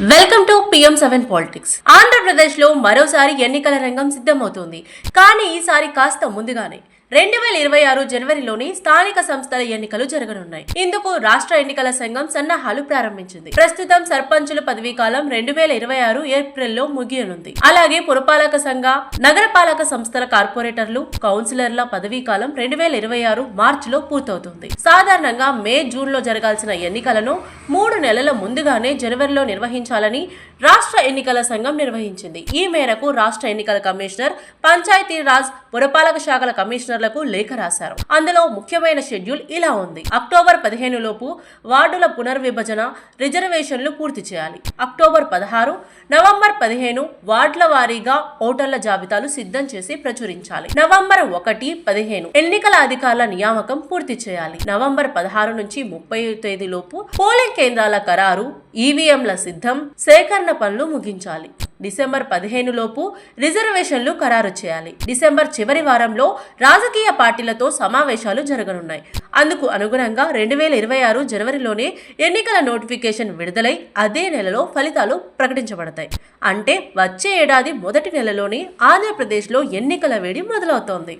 Welcome to PM seven politics ఆంధ్రప్రదేశ్లో మరోసారి ఎన్నికల రంగం సిద్ధమవుతోంది. కానీ ఈసారి కాస్త ముందుగానే. రెండు వేల ఇరవై ఆరు జనవరిలోని స్థానిక సంస్థల ఎన్నికలు జరగనున్నాయి. ఇందుకు రాష్ట్ర ఎన్నికల సంఘం సన్నాహాలు ప్రారంభించింది. ప్రస్తుతం సర్పంచుల పదవీ కాలం రెండు వేల ఇరవై ఆరు ఏప్రిల్లో ముగియనుంది. అలాగే పురపాలక సంఘ నగరపాలక సంస్థల కార్పొరేటర్లు కౌన్సిలర్ల పదవీ కాలం రెండు వేల ఇరవై ఆరు మార్చిలో పూర్తవుతుంది. సాధారణంగా మే జూన్లో జరగాల్సిన ఎన్నికలను మూడు నెలల ముందుగానే జనవరిలో నిర్వహించాలని రాష్ట్ర ఎన్నికల సంఘం నిర్వహించింది. ఈ మేరకు రాష్ట్ర ఎన్నికల కమిషనర్ పంచాయతీ రాజ్ పురపాలక శాఖల కమిషనర్లకు లేఖ రాశారు. అందులో ముఖ్యమైన షెడ్యూల్ ఇలా ఉంది. అక్టోబర్ పదిహేను లోపు వార్డుల పునర్విభజన రిజర్వేషన్లు పూర్తి చేయాలి. అక్టోబర్ పదహారు నవంబర్ పదిహేను వార్డుల వారీగా ఓటర్ల జాబితాలు సిద్ధం చేసి ప్రచురించాలి. నవంబర్ ఒకటి పదిహేను ఎన్నికల అధికారుల నియామకం పూర్తి చేయాలి. నవంబర్ పదహారు నుంచి ముప్పై తేదీలోపు పోలింగ్ కేంద్రాల ఖరారు ఈవీఎంల సిద్ధం సేకరణ పనులు ముగించాలి. డిసెంబర్ పదిహేను లోపు రిజర్వేషన్లు ఖరారు చేయాలి. డిసెంబర్ చివరి వారంలో రాజకీయ పార్టీలతో సమావేశాలు జరగనున్నాయి. అందుకు అనుగుణంగా రెండు వేల ఇరవై ఆరు జనవరిలోనే ఎన్నికల నోటిఫికేషన్ విడుదలై అదే నెలలో ఫలితాలు ప్రకటించబడతాయి. అంటే వచ్చే ఏడాది మొదటి నెలలోనే ఆంధ్రప్రదేశ్లో ఎన్నికల వేడి మొదలవుతోంది.